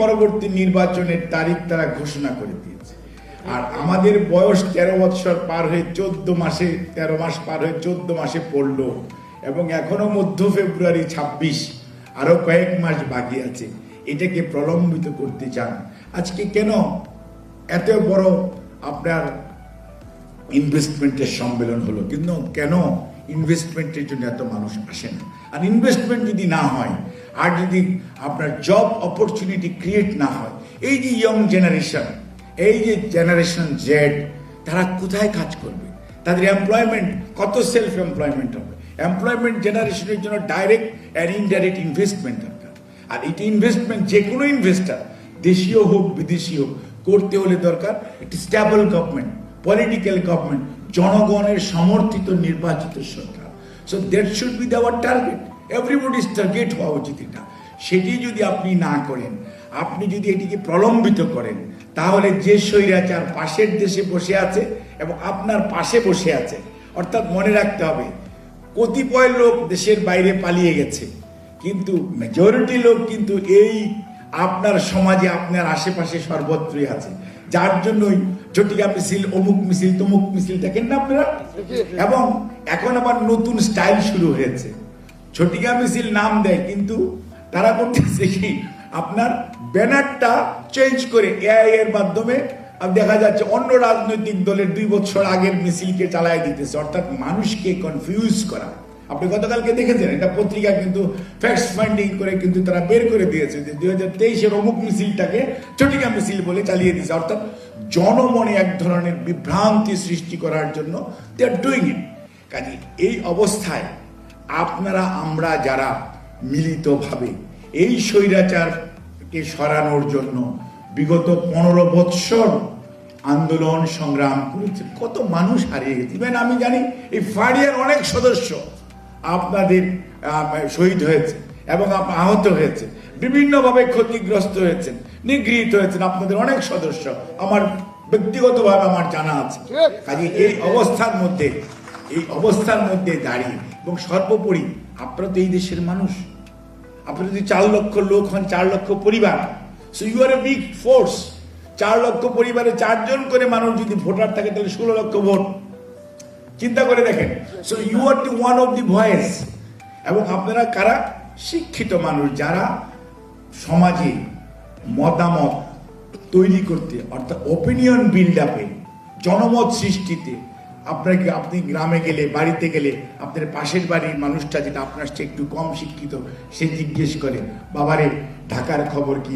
পরবর্তী নির্বাচনের তারিখ তারা ঘোষণা করে দিয়েছে। আর আমাদের বয়স তেরো বৎসর পার হয়ে চোদ্দ মাসে, তেরো মাস পার হয়ে চোদ্দ মাসে পড়ল এবং এখনও মধ্য ফেব্রুয়ারি ছাব্বিশ, আরও কয়েক মাস বাকি আছে। এটাকে প্রলম্বিত করতে চান। আজকে কেন এত বড় আপনার ইনভেস্টমেন্টের সম্মেলন হলো? কিন্তু কেন ইনভেস্টমেন্টের জন্য এত মানুষ আসে না? আর ইনভেস্টমেন্ট যদি না হয় আর যদি আপনার জব অপরচুনিটি ক্রিয়েট না হয়, এই যে ইয়ং জেনারেশন এই যে জেনারেশন জেড তারা কোথায় কাজ করবে? তাদের এমপ্লয়মেন্ট কত সেলফ এমপ্লয়মেন্ট হবে? এমপ্লয়মেন্ট জেনারেশনের জন্য ডাইরেক্ট অ্যান্ড ইনডাইরেক্ট ইনভেস্টমেন্ট দরকার। আর এটি ইনভেস্টমেন্ট যে কোনো ইনভেস্টার দেশীয় হোক বিদেশি হোক, করতে হলে দরকার একটি স্ট্যাবল গভর্নমেন্ট পলিটিক্যাল গভর্নমেন্ট জনগণের সমর্থিত নির্বাচিত সরকার। সো দ্যাট শুড বি দেওয়ার টার্গেট এভরিবডিজ টার্গেট হওয়া উচিত এটা। সেটি যদি আপনি না করেন আপনি যদি এটিকে প্রলম্বিত করেন তাহলে যে স্বৈরাচার পাশের দেশে বসে আছে এবং আপনার পাশে বসে আছে অর্থাৎ মনে রাখতে হবে কতিপয় লোক দেশের বাইরে পালিয়ে গেছে কিন্তু মেজরিটি লোক কিন্তু এই আপনার সমাজে আপনার আশেপাশে সর্বত্রই আছে। যার জন্যই জটিকা মিছিল অমুক মিছিল তমুক মিছিল দেখেন না আপনারা? এবং এখন আবার নতুন স্টাইল শুরু হয়েছে। ঝটিকা মিছিল নাম দেয়, কিন্তু তারা করতেছে কি, আপনার ব্যানারটা চেঞ্জ করে এআই এর মাধ্যমে দেখা যাচ্ছে অন্য রাজনৈতিক দলের দুই বছর আগের মিছিলকে চালায় দিতেছে, অর্থাৎ মানুষকে কনফিউজ করা। আপনি গতকালকে দেখেছেন, এটা পত্রিকা কিন্তু ফ্যাক্ট ফাইন্ডিং করে কিন্তু তারা বের করে দিয়েছে যে দুই হাজার তেইশের অমুক মিছিলটাকে চটিকা মিছিল বলে চালিয়ে দিয়েছে। অর্থাৎ জনমনে এক ধরনের বিভ্রান্তি সৃষ্টি করার জন্য দে আর ডুইং ইট কাজে এই অবস্থায় আপনারা আমরা যারা মিলিতভাবে এই স্বৈরাচারকে সরানোর জন্য বিগত পনেরো বৎসর আন্দোলন সংগ্রাম করেছে কত মানুষ হারিয়ে গেছে। ইভেন আমি জানি এই ফাড়িয়ার অনেক সদস্য আপনাদের শহীদ হয়েছে এবং আহত হয়েছে বিভিন্নভাবে ক্ষতিগ্রস্ত হয়েছেন নিগৃহীত হয়েছেন আপনাদের অনেক সদস্য। আমার ব্যক্তিগতভাবে আমার জানা আছে। কাজে এই অবস্থার মধ্যে এই অবস্থার মধ্যে দাঁড়িয়ে এবং সর্বোপরি, আপনারা তো এই দেশের মানুষ। আপনি যদি চার লক্ষ লোক হন, চার লক্ষ পরিবার so you are a big force চার লক্ষ পরিবারে চারজন করে মানুষ যদি ভোটার থাকে, তাহলে ষোলো লক্ষ ভোট। চিন্তা করে দেখেন so you are the one of the voice এবং আপনারা কারা? শিক্ষিত মানুষ, যারা সমাজে মতামত তৈরি করতে, অর্থাৎ ওপিনিয়ন বিল্ড আপে জনমত সৃষ্টিতে আপনাকে আপনি গ্রামে গেলে, বাড়িতে গেলে, আপনার পাশের বাড়ির মানুষটা যেটা আপনার চেয়ে একটু কম শিক্ষিত, সে জিজ্ঞেস করে, বাবারে, ঢাকার খবর কি?